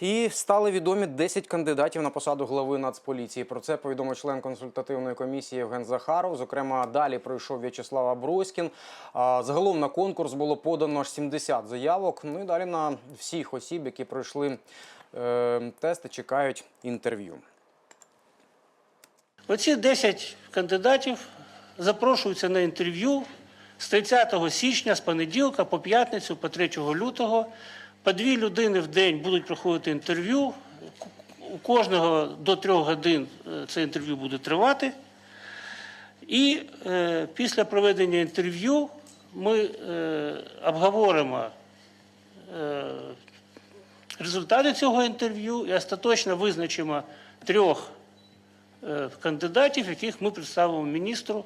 І стали відомі 10 кандидатів на посаду глави Нацполіції. Про це повідомив член консультативної комісії Євген Захаров. Зокрема, далі пройшов В'ячеслав Аброськін. Загалом на конкурс було подано аж 70 заявок. Ну і далі на всіх осіб, які пройшли е, тести, чекають інтерв'ю. Оці 10 кандидатів запрошуються на інтерв'ю з 30 січня, з понеділка по п'ятницю, по 3 лютого. По дві людини в день будуть проходити інтерв'ю. У кожного до трьох годин е, це інтерв'ю буде тривати. І е, після проведення інтерв'ю ми е, обговоримо е, результати цього інтерв'ю і остаточно визначимо трьох е, кандидатів, яких ми представимо міністру